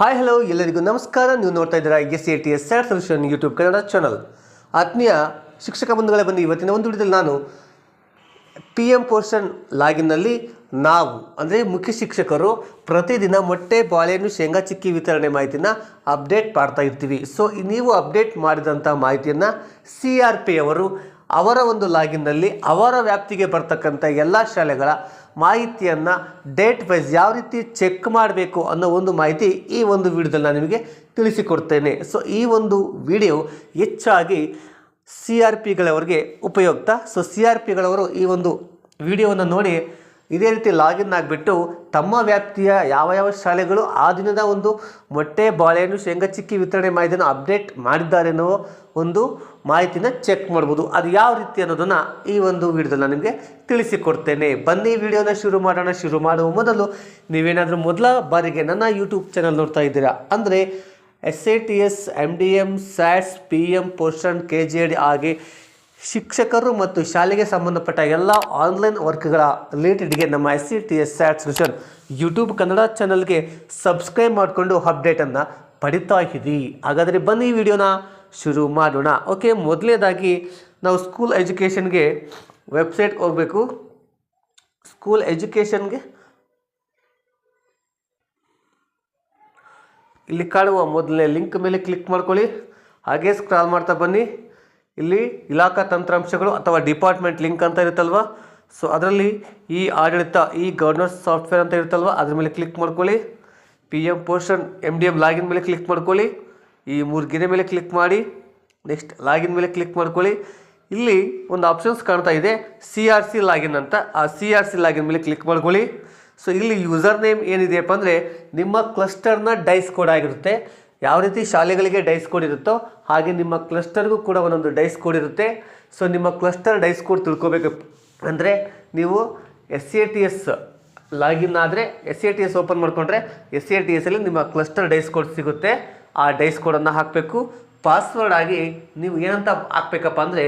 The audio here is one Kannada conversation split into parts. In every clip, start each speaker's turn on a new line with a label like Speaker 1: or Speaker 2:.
Speaker 1: ಹಾಯ್ ಹಲೋ ಎಲ್ಲರಿಗೂ ನಮಸ್ಕಾರ. ನೀವು ನೋಡ್ತಾ ಇದ್ದೀರಾ S A T S sat solution YouTube Kannada channel. ಆತ್ಮೀಯ ಶಿಕ್ಷಕ ಬಂಧುಗಳೇ ಬಂದು ಇವತ್ತಿನ ಒಂದು ವಿಡಿಯೋದಲ್ಲಿ ನಾನು ಪಿ ಎಂ ಪೋರ್ಷನ್ ಲಾಗಿನ್ನಲ್ಲಿ ನಾವು, ಅಂದರೆ ಮುಖ್ಯ ಶಿಕ್ಷಕರು, ಪ್ರತಿದಿನ ಮೊಟ್ಟೆ, ಬಾಳೆಹಣ್ಣು, ಶೇಂಗಾ, ಚಿಕ್ಕಿ ವಿತರಣೆ ಮಾಹಿತಿನ ಅಪ್ಡೇಟ್ ಮಾಡ್ತಾ ಇರ್ತೀವಿ. ಸೊ ನೀವು ಅಪ್ಡೇಟ್ ಮಾಡಿದಂಥ ಮಾಹಿತಿಯನ್ನು ಸಿ ಆರ್ ಪಿ ಅವರು ಅವರ ಒಂದು ಲಾಗಿನ್ನಲ್ಲಿ ಅವರ ವ್ಯಾಪ್ತಿಗೆ ಬರ್ತಕ್ಕಂಥ ಎಲ್ಲ ಶಾಲೆಗಳ ಮಾಹಿತಿಯನ್ನು, ಡೇಟ್ ವೈಸ್ ಯಾವ ರೀತಿ ಚೆಕ್ ಮಾಡಬೇಕು ಅನ್ನೋ ಒಂದು ಮಾಹಿತಿ ಈ ಒಂದು ವಿಡಿಯೋದಲ್ಲಿ ನಾನು ನಿಮಗೆ ತಿಳಿಸಿಕೊಡ್ತೇನೆ. ಸೊ ಈ ಒಂದು ವಿಡಿಯೋ ಹೆಚ್ಚಾಗಿ ಸಿ ಆರ್ ಪಿಗಳವರಿಗೆ ಉಪಯುಕ್ತ. ಸೊ ಸಿ ಆರ್ ಪಿಗಳವರು ಈ ಒಂದು ವಿಡಿಯೋವನ್ನು ನೋಡಿ ಇದೇ ರೀತಿ ಲಾಗಿನ್ ಆಗಿಬಿಟ್ಟು ತಮ್ಮ ವ್ಯಾಪ್ತಿಯ ಯಾವ ಯಾವ ಶಾಲೆಗಳು ಆ ದಿನದ ಒಂದು ಮೊಟ್ಟೆ ಬಾಳೆಹಣ್ಣು ಶೇಂಗಾ ಚಿಕ್ಕಿ ವಿತರಣೆ ಮಾಹಿತಿಯನ್ನು ಅಪ್ಡೇಟ್ ಮಾಡಿದ್ದಾರೆ ಅನ್ನೋ ಒಂದು ಮಾಹಿತಿನ ಚೆಕ್ ಮಾಡ್ಬೋದು. ಅದು ಯಾವ ರೀತಿ ಅನ್ನೋದನ್ನು ಈ ಒಂದು ವಿಡಿಯೋದಲ್ಲಿ ನಾನು ನಿಮಗೆ ತಿಳಿಸಿಕೊಡ್ತೇನೆ. ಬನ್ನಿ, ವಿಡಿಯೋನ ಶುರು ಮಾಡೋಣ. ಶುರು ಮಾಡುವ ಮೊದಲು ನೀವೇನಾದರೂ ಮೊದಲ ಬಾರಿಗೆ ನನ್ನ ಯೂಟ್ಯೂಬ್ ಚಾನಲ್ ನೋಡ್ತಾ ಇದ್ದೀರಾ? ಅಂದರೆ S A T S M D M SATS P M portion K G D ಹಾಗೆ ಶಿಕ್ಷಕರು ಮತ್ತು ಶಾಲೆಗೆ ಸಂಬಂಧಪಟ್ಟ ಎಲ್ಲ ಆನ್ಲೈನ್ ವರ್ಕ್ಗಳ ರಿಲೇಟೆಡ್ಗೆ ನಮ್ಮ S C T S sat solution YouTube Kannada ಚಾನಲ್ಗೆ ಸಬ್ಸ್ಕ್ರೈಬ್ ಮಾಡಿಕೊಂಡು ಅಪ್ಡೇಟನ್ನು ಪಡಿತಾ ಇದ್ದೀವಿ ಹಾಗಾದರೆ ಬನ್ನಿ ಈ ವಿಡಿಯೋನ ಶುರು ಮಾಡೋಣ. ಓಕೆ ಮೊದಲನೇದಾಗಿ ನಾವು ಸ್ಕೂಲ್ ಎಜುಕೇಷನ್ಗೆ ವೆಬ್ಸೈಟ್ ಹೋಗಬೇಕು. ಸ್ಕೂಲ್ ಎಜುಕೇಷನ್ಗೆ ಇಲ್ಲಿ ಕಾಣುವ ಮೊದಲನೇ ಲಿಂಕ್ ಮೇಲೆ ಕ್ಲಿಕ್ ಮಾಡ್ಕೊಳ್ಳಿ. ಹಾಗೆ ಸ್ಕ್ರಾಲ್ ಮಾಡ್ತಾ ಬನ್ನಿ. ಇಲ್ಲಿ ಇಲಾಖಾ ತಂತ್ರಾಂಶಗಳು ಅಥವಾ ಡಿಪಾರ್ಟ್ಮೆಂಟ್ ಲಿಂಕ್ ಅಂತ ಇರುತ್ತಲ್ವ? ಸೊ ಅದರಲ್ಲಿ ಈ ಆಡಳಿತ, ಈ ಗವರ್ನೆನ್ಸ್ ಸಾಫ್ಟ್ವೇರ್ ಅಂತ ಇರುತ್ತಲ್ವ? ಅದ್ರ ಮೇಲೆ ಕ್ಲಿಕ್ ಮಾಡ್ಕೊಳ್ಳಿ. P M portion M D M login ಮೇಲೆ ಕ್ಲಿಕ್ ಮಾಡ್ಕೊಳ್ಳಿ. ಈ ಮೂರು ಗಿರೆ ಮೇಲೆ ಕ್ಲಿಕ್ ಮಾಡಿ. ನೆಕ್ಸ್ಟ್ ಲಾಗಿನ್ ಮೇಲೆ ಕ್ಲಿಕ್ ಮಾಡ್ಕೊಳ್ಳಿ. ಇಲ್ಲಿ ಒಂದು ಆಪ್ಷನ್ಸ್ ಕಾಣ್ತಾ ಇದೆ. ಸಿ ಆರ್ ಸಿ ಲಾಗಿನ್ ಅಂತ. ಆ ಸಿ ಆರ್ ಸಿ ಲಾಗಿನ್ ಮೇಲೆ ಕ್ಲಿಕ್ ಮಾಡ್ಕೊಳ್ಳಿ. ಸೊ ಇಲ್ಲಿ ಯೂಸರ್ ನೇಮ್ ಏನಿದೆಯಪ್ಪ ಅಂದರೆ ನಿಮ್ಮ ಕ್ಲಸ್ಟರ್ನ ಡೈಸ್ ಕೋಡ್ ಆಗಿರುತ್ತೆ. ಯಾವ ರೀತಿ ಶಾಲೆಗಳಿಗೆ ಡೈಸ್ ಕೋಡ್ ಇರುತ್ತೋ ಹಾಗೆ ನಿಮ್ಮ ಕ್ಲಸ್ಟರ್ಗೂ ಕೂಡ ಒಂದೊಂದು ಡೈಸ್ ಕೋಡ್ ಇರುತ್ತೆ. ಸೊ ನಿಮ್ಮ ಕ್ಲಸ್ಟರ್ ಡೈಸ್ ಕೋಡ್ ತಿಳ್ಕೋಬೇಕು. ಅಂದರೆ ನೀವು S A T S login ಆದರೆ S A T S open ಮಾಡಿಕೊಂಡ್ರೆ ಎಸ್ ಎ ಟಿ ಎಸ್ಸಲ್ಲಿ ನಿಮ್ಮ ಕ್ಲಸ್ಟರ್ ಡೈಸ್ ಕೋಡ್ ಸಿಗುತ್ತೆ. ಆ ಡೈಸ್ ಕೋಡನ್ನು ಹಾಕಬೇಕು. ಪಾಸ್ವರ್ಡ್ ಆಗಿ ನೀವು ಏನಂತ ಹಾಕ್ಬೇಕಪ್ಪ ಅಂದರೆ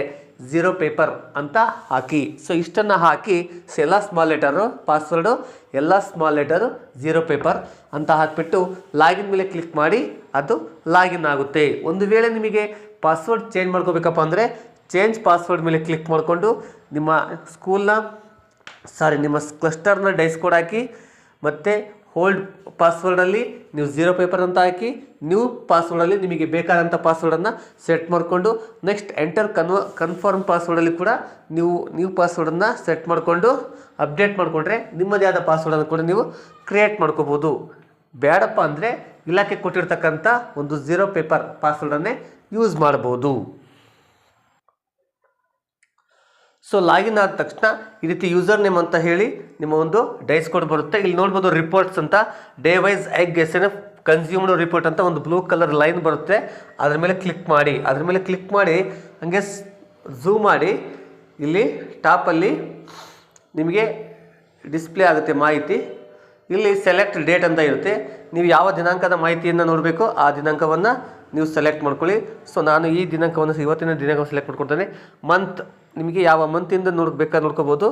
Speaker 1: ಝೀರೋ ಪೇಪರ್ ಅಂತ ಹಾಕಿ. ಸೊ ಇಷ್ಟನ್ನು ಹಾಕಿ ಸೊ ಎಲ್ಲ ಸ್ಮಾಲ್ ಲೆಟರು ಪಾಸ್ವರ್ಡು ಎಲ್ಲ ಸ್ಮಾಲ್ ಲೆಟರು ಝೀರೋ ಪೇಪರ್ ಅಂತ ಹಾಕಿಬಿಟ್ಟು ಲಾಗಿನ್ ಮೇಲೆ ಕ್ಲಿಕ್ ಮಾಡಿ ಅದು ಲಾಗಿನ್ ಆಗುತ್ತೆ. ಒಂದು ವೇಳೆ ನಿಮಗೆ ಪಾಸ್ವರ್ಡ್ ಚೇಂಜ್ ಮಾಡ್ಕೋಬೇಕಪ್ಪ ಅಂದರೆ ಚೇಂಜ್ ಪಾಸ್ವರ್ಡ್ ಮೇಲೆ ಕ್ಲಿಕ್ ಮಾಡಿಕೊಂಡು ನಿಮ್ಮ ಸ್ಕೂಲ್ನ, ಸಾರಿ, ನಿಮ್ಮ ಕ್ಲಸ್ಟರ್ನ ಡೈಸ್ ಕೋಡ್ ಹಾಕಿ, ಮತ್ತು ಹೋಲ್ಡ್ ಪಾಸ್ವರ್ಡಲ್ಲಿ ನೀವು ಜೀರೋ ಪೇಪರ್ ಅಂತ ಹಾಕಿ, ನ್ಯೂ ಪಾಸ್ವರ್ಡಲ್ಲಿ ನಿಮಗೆ ಬೇಕಾದಂಥ ಪಾಸ್ವರ್ಡನ್ನು ಸೆಟ್ ಮಾಡಿಕೊಂಡು, ನೆಕ್ಸ್ಟ್ ಎಂಟರ್ ಕನ್ವ, ಕನ್ಫರ್ಮ್ ಪಾಸ್ವರ್ಡಲ್ಲಿ ಕೂಡ ನೀವು ನ್ಯೂ ಪಾಸ್ವರ್ಡನ್ನು ಸೆಟ್ ಮಾಡಿಕೊಂಡು, ಅಪ್ಡೇಟ್ ಮಾಡಿಕೊಂಡ್ರೆ ನಿಮ್ಮದೇ ಆದ ಪಾಸ್ವರ್ಡನ್ನು ಕೂಡ ನೀವು ಕ್ರಿಯೇಟ್ ಮಾಡ್ಕೋಬೋದು. ಬೇಡಪ್ಪ ಅಂದರೆ ಇಲಾಖೆ ಕೊಟ್ಟಿರ್ತಕ್ಕಂಥ ಒಂದು ಝೀರೋ ಪೇಪರ್ ಪಾಸ್ವರ್ಡನ್ನೇ ಯೂಸ್ ಮಾಡ್ಬೋದು. ಸೊ ಲಾಗಿನ್ ಆದ ತಕ್ಷಣ ಈ ರೀತಿ ಯೂಸರ್ ನೇಮ್ ಅಂತ ಹೇಳಿ ನಿಮ್ಮ ಒಂದು ಡೈಸ್ ಕೋಡ್ ಬರುತ್ತೆ. ಇಲ್ಲಿ ನೋಡ್ಬೋದು ರಿಪೋರ್ಟ್ಸ್ ಅಂತ. Day wise egg S N F consumed report ಅಂತ ಒಂದು ಬ್ಲೂ ಕಲರ್ ಲೈನ್ ಬರುತ್ತೆ. ಅದ್ರ ಮೇಲೆ ಕ್ಲಿಕ್ ಮಾಡಿ. ಅದ್ರ ಮೇಲೆ ಕ್ಲಿಕ್ ಮಾಡಿ, ಹಾಗೆ ಝೂಮ್ ಮಾಡಿ. ಇಲ್ಲಿ ಟಾಪಲ್ಲಿ ನಿಮಗೆ ಡಿಸ್ಪ್ಲೇ ಆಗುತ್ತೆ ಮಾಹಿತಿ. ಇಲ್ಲಿ ಸೆಲೆಕ್ಟ್ ಡೇಟ್ ಅಂತ ಇರುತ್ತೆ. ನೀವು ಯಾವ ದಿನಾಂಕದ ಮಾಹಿತಿಯನ್ನು ನೋಡಬೇಕು, ಆ ದಿನಾಂಕವನ್ನು ನೀವು ಸೆಲೆಕ್ಟ್ ಮಾಡ್ಕೊಳ್ಳಿ. ಸೊ ನಾನು ಈ ದಿನಾಂಕವನ್ನು ಇವತ್ತಿನ ದಿನಾಂಕ ಸೆಲೆಕ್ಟ್ ಮಾಡ್ಕೊಳ್ತೇನೆ ಮಂತ್ ನಿಮಗೆ ಯಾವ ಮಂತಿಂದ ನೋಡ್ಬೇಕಾದ್ರೆ ನೋಡ್ಕೋಬೋದು.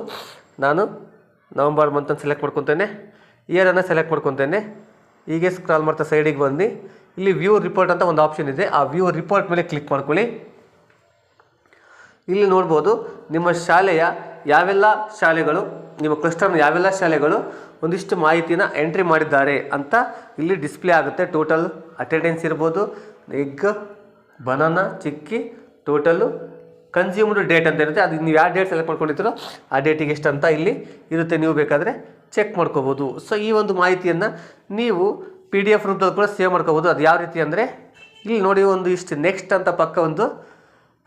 Speaker 1: ನಾನು ನವಂಬರ್ ಮಂತನ್ನು ಸೆಲೆಕ್ಟ್ ಮಾಡ್ಕೊತೇನೆ. ಇಯರನ್ನು ಸೆಲೆಕ್ಟ್ ಮಾಡ್ಕೊತೇನೆ. ಹೀಗೆ ಸ್ಕ್ರಾಲ್ ಮಾಡ್ತಾ ಸೈಡಿಗೆ ಬಂದು ಇಲ್ಲಿ ವ್ಯೂ ರಿಪೋರ್ಟ್ ಅಂತ ಒಂದು ಆಪ್ಷನ್ ಇದೆ. ಆ ವ್ಯೂ ರಿಪೋರ್ಟ್ ಮೇಲೆ ಕ್ಲಿಕ್ ಮಾಡ್ಕೊಳ್ಳಿ. ಇಲ್ಲಿ ನೋಡ್ಬೋದು, ನಿಮ್ಮ ಶಾಲೆಯ ಯಾವೆಲ್ಲ ಶಾಲೆಗಳು, ನಿಮ್ಮ ಕ್ಲಸ್ಟರ್ನ ಯಾವೆಲ್ಲ ಶಾಲೆಗಳು ಒಂದಿಷ್ಟು ಮಾಹಿತಿನ ಎಂಟ್ರಿ ಮಾಡಿದ್ದಾರೆ ಅಂತ ಇಲ್ಲಿ ಡಿಸ್ಪ್ಲೇ ಆಗುತ್ತೆ. ಟೋಟಲ್ ಅಟೆಂಡೆನ್ಸ್ ಇರ್ಬೋದು egg banana chikki total consumed date ಅಂತ ಇರುತ್ತೆ. ಅದು ನೀವು ಯಾವ ಡೇಟ್ ಸೆಲೆಕ್ಟ್ ಮಾಡ್ಕೊಂಡಿರ್ತೀರೋ ಆ ಡೇಟಿಗೆ ಎಷ್ಟು ಅಂತ ಇಲ್ಲಿ ಇರುತ್ತೆ. ನೀವು ಬೇಕಾದರೆ ಚೆಕ್ ಮಾಡ್ಕೋಬೋದು. ಸೊ ಈ ಒಂದು ಮಾಹಿತಿಯನ್ನು ನೀವು ಪಿ ಡಿ ಎಫ್ ರೂಪದಲ್ಲಿ ಕೂಡ ಸೇವ್ ಮಾಡ್ಕೋಬೋದು. ಅದು ಯಾವ ರೀತಿ ಅಂದರೆ, ಇಲ್ಲಿ ನೋಡಿ ಒಂದು ಇಷ್ಟು ನೆಕ್ಸ್ಟ್ ಅಂತ ಪಕ್ಕ ಒಂದು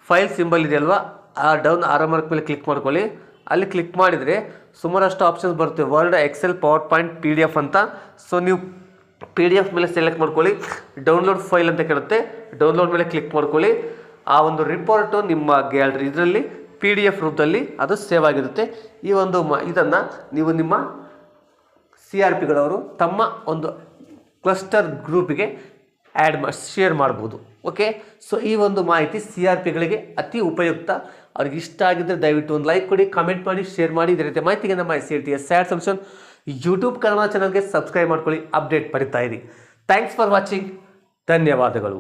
Speaker 1: ಫೈಲ್ ಸಿಂಬಲ್ ಇದೆಯಲ್ವಾ ಆ ಡೌನ್ ಆರೋ ಮಾರ್ಕ್ ಮೇಲೆ ಕ್ಲಿಕ್ ಮಾಡ್ಕೊಳ್ಳಿ. ಅಲ್ಲಿ ಕ್ಲಿಕ್ ಮಾಡಿದರೆ ಸುಮಾರಷ್ಟು ಆಪ್ಷನ್ಸ್ ಬರುತ್ತೆ. Word Excel PowerPoint P ಅಂತ. ಸೊ ನೀವು ಪಿ ಡಿ ಎಫ್ ಮೇಲೆ ಸೆಲೆಕ್ಟ್ ಮಾಡ್ಕೊಳ್ಳಿ. ಡೌನ್ಲೋಡ್ ಫೈಲ್ ಅಂತ ಕೇಳುತ್ತೆ. ಡೌನ್ಲೋಡ್ ಮೇಲೆ ಕ್ಲಿಕ್ ಮಾಡ್ಕೊಳ್ಳಿ. ಆ ಒಂದು ರಿಪೋರ್ಟು ನಿಮ್ಮ ಗ್ಯಾಲರಿ ಇದರಲ್ಲಿ ಪಿ ಡಿ ಎಫ್ ರೂಪದಲ್ಲಿ ಅದು ಸೇವ್ ಆಗಿರುತ್ತೆ. ಈ ಒಂದು ಮ, ಇದನ್ನು ನೀವು ನಿಮ್ಮ ಸಿ ಆರ್ ಪಿಗಳವರು ತಮ್ಮ ಒಂದು ಕ್ಲಸ್ಟರ್ ಗ್ರೂಪಿಗೆ ಆ್ಯಡ್ ಮಾ ಶೇರ್ ಮಾಡ್ಬೋದು. ಓಕೆ ಸೊ ಈ ಒಂದು ಮಾಹಿತಿ ಸಿ ಆರ್ ಪಿಗಳಿಗೆ ಅತಿ ಉಪಯುಕ್ತ. ಅವ್ರಿಗೆ ಇಷ್ಟ ಆಗಿದ್ದರೆ ದಯವಿಟ್ಟು ಒಂದು ಲೈಕ್ ಕೊಡಿ ಕಮೆಂಟ್ ಮಾಡಿ ಶೇರ್ ಮಾಡಿ. ಇದೇ ರೀತಿ ಮಾಹಿತಿಗೆ ನಮ್ಮ C T S sad solution YouTube Kannada ಚಾನಲ್ಗೆ ಸಬ್ಸ್ಕ್ರೈಬ್ ಮಾಡ್ಕೊಳ್ಳಿ ಅಪ್ಡೇಟ್ ಪಡಿತಾ ಇರಿ. ಥ್ಯಾಂಕ್ಸ್ ಫಾರ್ ವಾಚಿಂಗ್ ಧನ್ಯವಾದಗಳು.